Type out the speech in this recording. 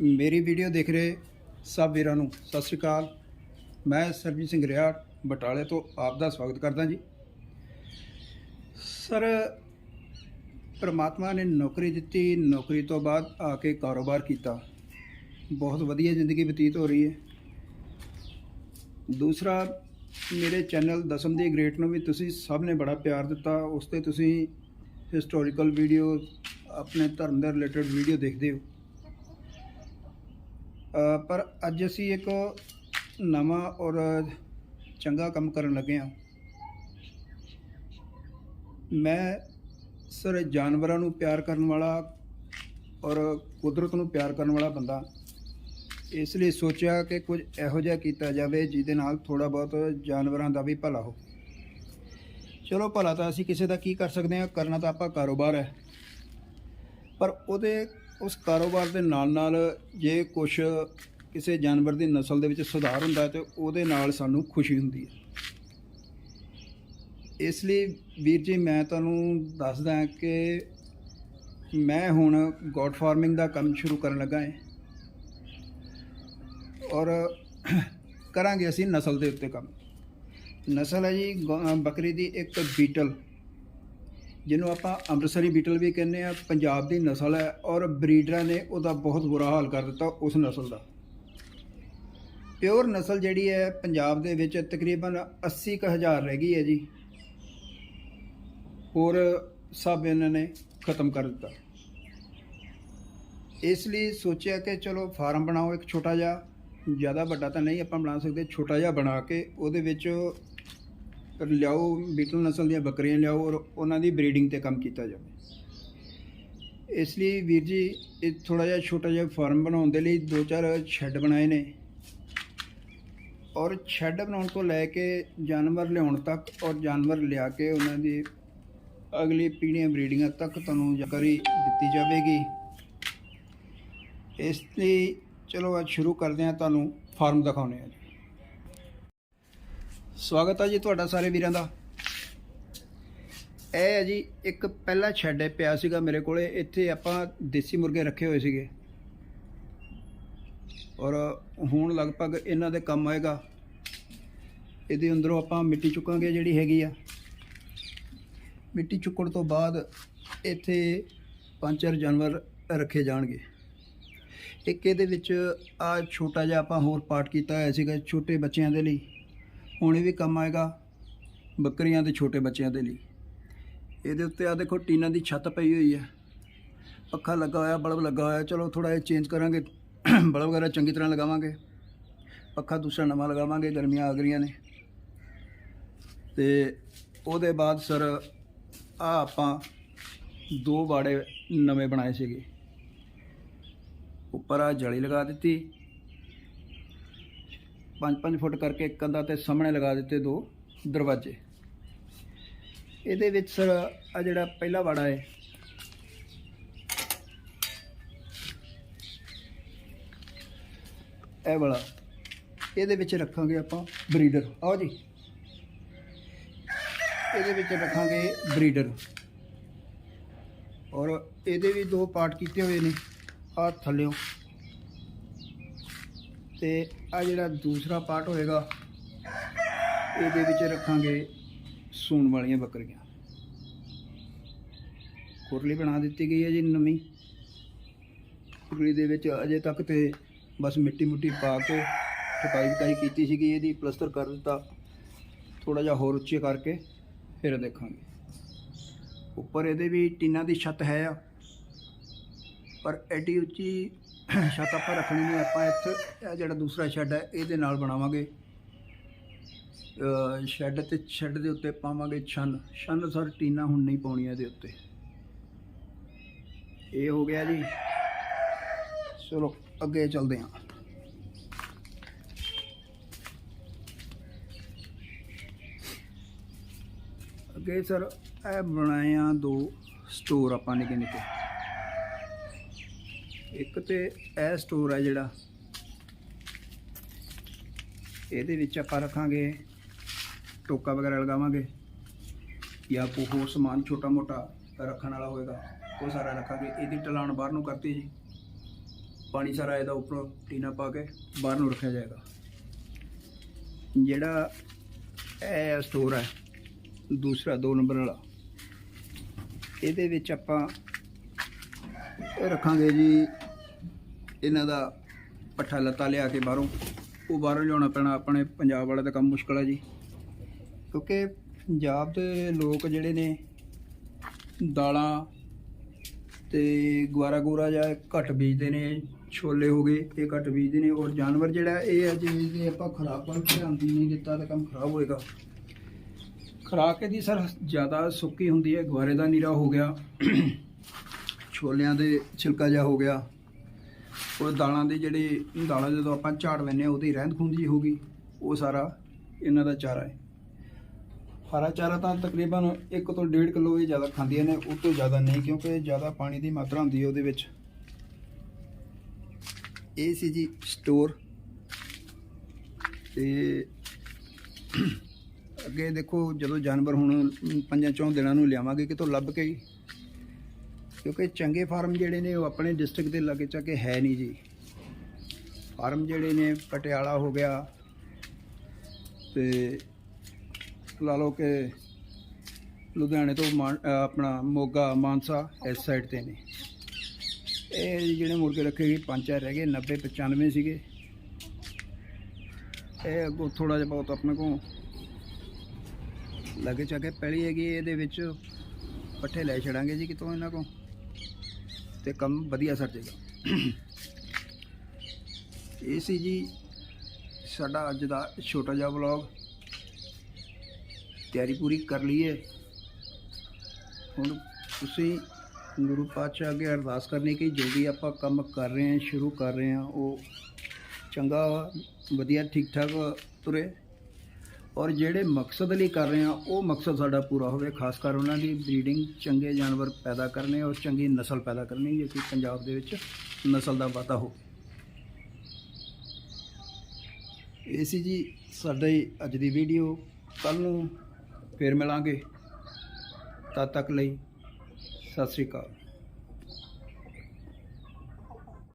ਮੇਰੀ ਵੀਡੀਓ ਦੇਖ ਰਹੇ ਸਭ ਵੀਰਾਂ ਨੂੰ ਸਤਿ ਸ਼੍ਰੀ ਅਕਾਲ। ਮੈਂ ਸਰਬਜੀਤ ਸਿੰਘ ਰਿਆੜ, ਬਟਾਲੇ ਤੋਂ ਆਪ ਦਾ ਸਵਾਗਤ ਕਰਦਾ ਜੀ। ਸਰ, ਪ੍ਰਮਾਤਮਾ ਨੇ ਨੌਕਰੀ ਦਿੱਤੀ, ਨੌਕਰੀ ਤੋਂ ਬਾਅਦ ਆ ਕੇ ਕਾਰੋਬਾਰ ਕੀਤਾ। ਬਹੁਤ ਵਧੀਆ ਜ਼ਿੰਦਗੀ ਬਤੀਤ ਹੋ ਰਹੀ ਹੈ। ਦੂਸਰਾ, ਮੇਰੇ ਚੈਨਲ ਦਸਮ ਦੀ ਗ੍ਰੇਟ ਨੂੰ ਵੀ ਤੁਸੀਂ ਸਭ ਨੇ ਬੜਾ ਪਿਆਰ ਦਿੱਤਾ। ਉਸ ਤੇ ਤੁਸੀਂ ਹਿਸਟੋਰੀਕਲ ਵੀਡੀਓ ਆਪਣੇ ਧਰਮ ਦੇ ਰਿਲੇਟਡ ਵੀਡੀਓ ਦੇਖਦੇ ਹੋ। ਪਰ ਅੱਜ ਅਸੀਂ ਇੱਕ ਨਵਾਂ ਔਰ ਚੰਗਾ ਕੰਮ ਕਰਨ ਲੱਗੇ ਹਾਂ। ਮੈਂ ਸਰ ਜਾਨਵਰਾਂ ਨੂੰ ਪਿਆਰ ਕਰਨ ਵਾਲਾ ਔਰ ਕੁਦਰਤ ਨੂੰ ਪਿਆਰ ਕਰਨ ਵਾਲਾ ਬੰਦਾ ਇਸ ਲਈ ਸੋਚਿਆ ਕਿ ਕੁਝ ਇਹੋ ਜਿਹਾ ਕੀਤਾ ਜਾਵੇ ਜਿਹਦੇ ਨਾਲ ਥੋੜਾ ਬਹੁਤ ਜਾਨਵਰਾਂ ਦਾ ਵੀ ਭਲਾ ਹੋ ਚਲੋ ਭਲਾ ਤਾਂ ਅਸੀਂ ਕਿਸੇ ਦਾ ਕੀ ਕਰ ਸਕਦੇ ਹਾਂ, ਕਰਨਾ ਤਾਂ ਆਪਾਂ ਕਾਰੋਬਾਰ ਹੈ। ਪਰ ਉਹਦੇ ਉਸ ਕਾਰੋਬਾਰ ਦੇ ਨਾਲ ਨਾਲ ਜੇ ਕੁਝ ਕਿਸੇ ਜਾਨਵਰ ਦੀ ਨਸਲ ਦੇ ਵਿੱਚ ਸੁਧਾਰ ਹੁੰਦਾ ਹੈ ਤੇ ਉਹਦੇ ਨਾਲ ਸਾਨੂੰ ਖੁਸ਼ੀ ਹੁੰਦੀ ਹੈ। ਇਸ ਲਈ ਵੀਰ ਜੀ, ਮੈਂ ਤੁਹਾਨੂੰ ਦੱਸਦਾ ਹਾਂ ਕਿ ਮੈਂ ਹੁਣ ਗੋਡ ਫਾਰਮਿੰਗ ਦਾ ਕੰਮ ਸ਼ੁਰੂ ਕਰਨ ਲੱਗਾ ਹਾਂ ਔਰ ਕਰਾਂਗੇ ਅਸੀਂ ਨਸਲ ਦੇ ਉੱਤੇ ਕੰਮ। ਨਸਲ ਹੈ ਜੀ ਗੌ- ਬੱਕਰੀ ਦੀ ਇੱਕ ਬੀਟਲ। ਜਿਹਨੂੰ ਆਪਾਂ ਅੰਮ੍ਰਿਤਸਰੀ ਬੀਟਲ ਵੀ ਕਹਿੰਦੇ ਆ, ਪੰਜਾਬ ਦੀ ਨਸਲ ਹੈ ਔਰ ਬਰੀਡਰਾਂ ਨੇ ਉਹਦਾ ਬਹੁਤ ਬੁਰਾ ਹਾਲ ਕਰ ਦਿੱਤਾ ਉਸ ਨਸਲ ਦਾ। ਪਿਓਰ ਨਸਲ ਜਿਹੜੀ ਹੈ ਪੰਜਾਬ ਦੇ ਵਿੱਚ ਤਕਰੀਬਨ 80 ਕੁ ਹਜ਼ਾਰ ਰਹਿ ਗਈ ਹੈ ਜੀ। ਹੋਰ ਸਭ ਇਹਨਾਂ ਨੇ ਖਤਮ ਕਰ ਦਿੱਤਾ। ਇਸ ਲਈ ਸੋਚਿਆ ਕਿ ਚਲੋ ਫਾਰਮ ਬਣਾਓ ਇੱਕ ਛੋਟਾ ਜਿਹਾ, ਜ਼ਿਆਦਾ ਵੱਡਾ ਤਾਂ ਨਹੀਂ ਆਪਾਂ ਬਣਾ ਸਕਦੇ, ਛੋਟਾ ਜਿਹਾ ਬਣਾ ਕੇ ਉਹਦੇ ਵਿੱਚ ਲਿਆਓ, ਬੀਟਲ ਨਸਲ ਦੀਆਂ ਬੱਕਰੀਆਂ ਲਿਆਓ ਔਰ ਉਹਨਾਂ ਦੀ ਬਰੀਡਿੰਗ ਤੇ ਕੰਮ ਕੀਤਾ ਜਾਵੇ। ਇਸ ਲਈ ਵੀਰ ਜੀ, ਇਹ ਥੋੜਾ ਜਿਹਾ ਛੋਟਾ ਜਿਹਾ ਫਾਰਮ ਬਣਾਉਣ ਦੇ ਲਈ ਦੋ ਚਾਰ ਸ਼ੈੱਡ ਬਣਾਏ ਨੇ। ਔਰ ਸ਼ੈੱਡ ਬਣਾਉਣ ਤੋਂ ਲੈ ਕੇ ਜਾਨਵਰ ਲਿਆਉਣ ਤੱਕ ਔਰ ਜਾਨਵਰ ਲਿਆ ਕੇ ਉਹਨਾਂ ਦੀ ਅਗਲੀ ਪੀੜ੍ਹੀਆਂ ਬਰੀਡਿੰਗਾਂ ਤੱਕ ਤੁਹਾਨੂੰ ਜਾਣਕਾਰੀ ਦਿੱਤੀ ਜਾਵੇਗੀ। ਇਸ ਲਈ ਚਲੋ ਅੱਜ ਸ਼ੁਰੂ ਕਰਦੇ ਹਾਂ, ਤੁਹਾਨੂੰ ਫਾਰਮ ਦਿਖਾਉਂਦੇ ਹਾਂ ਜੀ। ਸਵਾਗਤ ਹੈ ਜੀ ਤੁਹਾਡਾ ਸਾਰੇ ਵੀਰਾਂ ਦਾ। ਇਹ ਹੈ ਜੀ, ਇੱਕ ਪਹਿਲਾ ਸ਼ੈੱਡ ਹੈ ਪਿਆ ਸੀਗਾ ਮੇਰੇ ਕੋਲੇ। ਇੱਥੇ ਆਪਾਂ ਦੇਸੀ ਮੁਰਗੇ ਰੱਖੇ ਹੋਏ ਸੀਗੇ। ਔਰ ਹੁਣ ਲਗਭਗ ਇਹਨਾਂ ਦੇ ਕੰਮ ਆਏਗਾ। ਇਹਦੇ ਅੰਦਰੋਂ ਆਪਾਂ ਮਿੱਟੀ ਚੁੱਕਾਂਗੇ ਜਿਹੜੀ ਹੈਗੀ ਆ। ਮਿੱਟੀ ਚੁੱਕਣ ਤੋਂ ਬਾਅਦ ਇੱਥੇ ਪੰਜ ਚਾਰ ਜਾਨਵਰ ਰੱਖੇ ਜਾਣਗੇ। ਇੱਕ ਇਹਦੇ ਵਿੱਚ ਆ ਛੋਟਾ ਜਿਹਾ ਆਪਾਂ ਹੋਰ ਪਾਰਟ ਕੀਤਾ ਹੋਇਆ ਸੀਗਾ, ਛੋਟੇ ਬੱਚਿਆਂ ਦੇ ਲਈ। ਹੁਣ ਵੀ ਕੰਮ ਆਏਗਾ ਬੱਕਰੀਆਂ ਦੇ ਛੋਟੇ ਬੱਚਿਆਂ ਦੇ ਲਈ। ਇਹਦੇ ਉੱਤੇ ਆ ਦੇਖੋ ਟੀਨਾਂ ਦੀ ਛੱਤ ਪਈ ਹੋਈ ਹੈ। ਪੱਖਾ ਲੱਗਾ ਹੋਇਆ, ਬਲਬ ਲੱਗਾ ਹੋਇਆ। ਚਲੋ ਥੋੜਾ ਜਿਹਾ ਚੇਂਜ ਕਰਾਂਗੇ। ਬਲਬ ਵਗੈਰਾ ਚੰਗੀ ਤਰ੍ਹਾਂ ਲਗਾਵਾਂਗੇ। ਪੱਖਾ ਦੂਸਰਾ ਨਵਾਂ ਲਗਾਵਾਂਗੇ, ਗਰਮੀਆਂ ਆ ਗਈਆਂ ਨੇ। ਤੇ ਉਹਦੇ ਬਾਅਦ ਸਰ ਆ ਆਪਾਂ ਦੋ ਬਾੜੇ ਨਵੇਂ ਬਣਾਏ ਸੀਗੇ। ਉੱਪਰ ਆ ਜਲੀ ਲਗਾ ਦਿੱਤੀ। 5-5 ਫੁੱਟ ਕਰਕੇ ਇੱਕ ਕੰਧਾ ਤੇ ਸਾਹਮਣੇ ਲਗਾ ਦਿੱਤੇ ਦੋ ਦਰਵਾਜ਼ੇ। ਇਹਦੇ ਵਿੱਚ ਸਰ ਆ ਜਿਹੜਾ ਪਹਿਲਾ ਵਾੜਾ ਹੈ, ਇਹ ਵਾਲਾ, ਇਹਦੇ ਵਿੱਚ ਰੱਖਾਂਗੇ ਆਪਾਂ ਬਰੀਡਰ। ਆਓ ਜੀ। ਇਹਦੇ ਵਿੱਚ ਰੱਖਾਂਗੇ ਬਰੀਡਰ। ਔਰ ਇਹਦੇ ਵੀ ਦੋ ਪਾਰਟ ਕੀਤੇ ਹੋਏ ਨੇ ਆ ਥੱਲਿਓ। ਤੇ ਆ ਜਿਹੜਾ ਦੂਸਰਾ ਪਾਰਟ ਹੋਏਗਾ, ਇਹਦੇ ਵਿੱਚ ਰੱਖਾਂਗੇ ਸੂਣ ਵਾਲੀਆਂ ਬੱਕਰੀਆਂ। ਕੁਰਲੀ ਬਣਾ ਦਿੱਤੀ ਗਈ ਹੈ ਜੀ ਨਵੀਂ। ਕੁਰਲੀ ਦੇ ਵਿੱਚ ਅਜੇ ਤੱਕ ਤੇ ਬਸ ਮਿੱਟੀ ਮੁੱਟੀ ਪਾ ਕੇ ਠਕਾਈ ਠਕਾਈ ਕੀਤੀ ਸੀਗੀ, ਇਹਦੀ ਪਲਸਟਰ ਕਰ ਦਿੱਤਾ। ਥੋੜਾ ਜਿਹਾ ਹੋਰ ਉੱਚੇ ਕਰਕੇ ਫਿਰ ਦੇਖਾਂਗੇ। ਉੱਪਰ ਇਹਦੇ ਵੀ ਟੀਨਾਂ ਦੀ ਛੱਤ ਹੈ ਆ, ਪਰ ਐਡੀ ਉੱਚੀ ਛੱਤ ਆਪਾਂ ਰੱਖਣੀ ਨਹੀਂ ਆਪਾਂ ਇੱਥੇ ਇਹ ਜਿਹੜਾ ਦੂਸਰਾ ਸ਼ੈੱਡ ਹੈ, ਇਹਦੇ ਨਾਲ ਬਣਾਵਾਂਗੇ। ਸ਼ੈੱਡ ਤੇ, ਸ਼ੈੱਡ ਦੇ ਉੱਤੇ ਪਾਵਾਂਗੇ ਛੰਨ। ਛੰਨ ਸਰ ਟੀਨਾ ਹੁਣ ਨਹੀਂ ਪਾਉਣੀਆਂ ਇਹਦੇ ਉੱਤੇ। ਇਹ ਹੋ ਗਿਆ ਜੀ। ਚਲੋ, ਅੱਗੇ ਚੱਲਦੇ ਹਾਂ। ਅੱਗੇ ਸਰ, ਇਹ ਬਣਾਏ ਆ ਦੋ ਸਟੋਰ ਆਪਾਂ ਨਿੱਕੇ ਨਿੱਕੇ ਇੱਕ ਤੇ ਇਹ ਸਟੋਰ ਹੈ ਜਿਹੜਾ। ਇਹਦੇ ਵਿੱਚ ਆਪਾਂ ਰੱਖਾਂਗੇ, ਟੋਕਾ ਵਗੈਰਾ ਲਗਾਵਾਂਗੇ। ਜਾਂ ਕੋਈ ਹੋਰ ਸਮਾਨ ਛੋਟਾ ਮੋਟਾ ਰੱਖਣ ਵਾਲਾ ਹੋਏਗਾ, ਉਹ ਸਾਰਾ ਰੱਖਾਂਗੇ। ਇਹਦੀ ਢਲਾਣ ਬਾਹਰ ਨੂੰ ਕਰਤੀ ਜੀ। ਪਾਣੀ ਸਾਰਾ ਇਹਦਾ ਉੱਪਰੋਂ ਟੀਨਾ ਪਾ ਕੇ ਬਾਹਰ ਨੂੰ ਰੱਖਿਆ ਜਾਏਗਾ। ਜਿਹੜਾ ਇਹ ਸਟੋਰ ਹੈ, ਦੂਸਰਾ 2 ਨੰਬਰ ਵਾਲਾ। ਇਹਦੇ ਵਿੱਚ ਆਪਾਂ ਰੱਖਾਂਗੇ ਜੀ। ਇਹਨਾਂ ਦਾ ਪੱਠਾ ਲੱਤਾ ਲਿਆ ਕੇ ਬਾਹਰੋਂ। ਉਹ ਬਾਹਰੋਂ ਲਿਆਉਣਾ ਪੈਣਾ, ਆਪਣੇ ਪੰਜਾਬ ਵਾਲਾ ਦਾ ਕੰਮ ਮੁਸ਼ਕਲ ਹੈ ਜੀ। ਕਿਉਂਕਿ ਪੰਜਾਬ ਦੇ ਲੋਕ ਜਿਹੜੇ ਨੇ, ਦਾਲਾਂ ਤੇ ਗੁਆਰਾ ਗੋਰਾ ਜਾਂ ਘੱਟ ਬੀਜਦੇ ਨੇ, ਛੋਲੇ ਹੋ ਗਏ, ਇਹ ਘੱਟ ਬੀਜਦੇ ਨੇ। ਔਰ ਜਾਨਵਰ ਜਿਹੜਾ, ਇਹ ਹੈ ਜਿਵੇਂ ਜੇ ਆਪਾਂ ਖੁਰਾਕ ਵੱਲ ਧਿਆਨ ਦੀ ਨਹੀਂ ਦਿੱਤਾ ਤਾਂ ਕੰਮ ਖਰਾਬ ਹੋਏਗਾ। ਖੁਰਾਕ ਇਹਦੀ ਸਰ ਜ਼ਿਆਦਾ ਸੁੱਕੀ ਹੁੰਦੀ ਹੈ ਗੁਆਰੇ ਦਾ ਨੀਰਾ ਹੋ ਗਿਆ। ਛੋਲਿਆਂ ਦੇ ਛਿਲਕਾ ਜਿਹਾ ਹੋ ਗਿਆ। ਉਹ ਦਾਲਾਂ ਦੇ ਜਿਹੜੇ, ਦਾਲਾਂ ਜਦੋਂ ਆਪਾਂ ਝਾੜ ਲੈਂਦੇ ਹਾਂ, ਉਹਦੀ ਰਹਿੰਦ ਖੂੰਹਦ ਜਿਹੀ ਹੋ ਗਈ। ਉਹ ਸਾਰਾ ਇਹਨਾਂ ਦਾ ਚਾਰਾ ਹੈ। ਹਰਾ ਚਾਰਾ ਤਾਂ ਤਕਰੀਬਨ 1 ਤੋਂ 1.5 ਕਿਲੋ ਇਹ ਜ਼ਿਆਦਾ ਖਾਂਦੀਆਂ ਨੇ, ਉਹ ਤੋਂ ਜ਼ਿਆਦਾ ਨਹੀਂ, ਕਿਉਂਕਿ ਜ਼ਿਆਦਾ ਪਾਣੀ ਦੀ ਮਾਤਰਾ ਹੁੰਦੀ ਹੈ ਉਹਦੇ ਵਿੱਚ। ਇਹ ਸੀ ਜੀ ਸਟੋਰ। ਤੇ ਅੱਗੇ ਦੇਖੋ, ਜਦੋਂ ਜਾਨਵਰ ਹੁਣ ਪੰਜਾਂ ਚੌਂ ਦਿਨਾਂ ਨੂੰ ਲਿਆਵਾਂਗੇ, ਕਿਤੋਂ ਲੱਭ ਕੇ ਹੀ ਕਿਉਂਕਿ ਚੰਗੇ ਫਾਰਮ ਜਿਹੜੇ ਨੇ ਉਹ ਆਪਣੇ ਡਿਸਟ੍ਰਿਕਟ ਦੇ ਲਾਗੇ ਚਾਕੇ ਹੈ ਨਹੀਂ ਜੀ। ਫਾਰਮ ਜਿਹੜੇ ਨੇ, ਪਟਿਆਲਾ ਹੋ ਗਿਆ ਤੇ ਲਾ ਲਓ ਕਿ ਲੁਧਿਆਣੇ ਤੋਂ ਮਾਨ- ਆਪਣਾ ਮੋਗਾ, ਮਾਨਸਾ ਇਸ ਸਾਈਡ ਤੇ ਨੇ। ਇਹ ਜਿਹੜੇ ਮੁਰਗੇ ਰੱਖੇ ਗਏ ਪੰਜ ਚਾਰ ਰਹਿ ਗਏ 90 95 ਸੀਗੇ। ਇਹ ਅੱਗੋਂ ਥੋੜਾ ਜਿਹਾ ਬਹੁਤ ਆਪਣੇ ਕੋਲ ਲੱਗੇ ਚਾਕੇ ਪਹਿਲੀ ਹੈਗੀ ਇਹਦੇ ਵਿੱਚ ਪੱਠੇ ਲੈ ਛੜਾਂਗੇ ਜੀ ਕਿਤੋਂ ਇਹਨਾਂ ਕੋਲ। ਤੇ ਕੰਮ ਵਧੀਆ ਸਰ ਜਾਏਗਾ ਇਹ ਸੀ ਜੀ ਸਾਡਾ ਅੱਜ ਦਾ ਛੋਟਾ ਜਿਹਾ ਵਲੌਗ ਤਿਆਰੀ ਪੂਰੀ ਕਰ ਲਈਏ। ਹੁਣ ਤੁਸੀਂ ਗੁਰੂ ਪਾਤਸ਼ਾਹ ਅੱਗੇ ਅਰਦਾਸ ਕਰਨੀ ਕਿ ਜੋ ਵੀ ਆਪਾਂ ਕੰਮ ਕਰ ਰਹੇ ਹਾਂ, ਸ਼ੁਰੂ ਕਰ ਰਹੇ ਹਾਂ, ਉਹ ਚੰਗਾ, ਵਧੀਆ ਠੀਕ ਠਾਕ ਤੁਰੇ। ਔਰ ਜਿਹੜੇ ਮਕਸਦ ਲਈ ਕਰ ਰਹੇ ਹਾਂ, ਉਹ ਮਕਸਦ ਸਾਡਾ ਪੂਰਾ ਹੋਵੇ, ਖਾਸ ਕਰ ਉਹਨਾਂ ਦੀ ਬਰੀਡਿੰਗ ਚੰਗੇ ਜਾਨਵਰ ਪੈਦਾ ਕਰਨੇ ਔਰ ਚੰਗੀ ਨਸਲ ਪੈਦਾ ਕਰਨੀ, ਜੇ ਕਿ ਪੰਜਾਬ ਦੇ ਵਿੱਚ ਨਸਲ ਦਾ ਵਾਧਾ ਹੋ ਇਹ ਸੀ ਜੀ ਸਾਡੀ ਅੱਜ ਦੀ ਵੀਡੀਓ। ਕੱਲ ਨੂੰ ਫੇਰ ਮਿਲਾਂਗੇ। ਤਦ ਤੱਕ ਲਈ ਸਤਿ ਸ੍ਰੀ ਅਕਾਲ।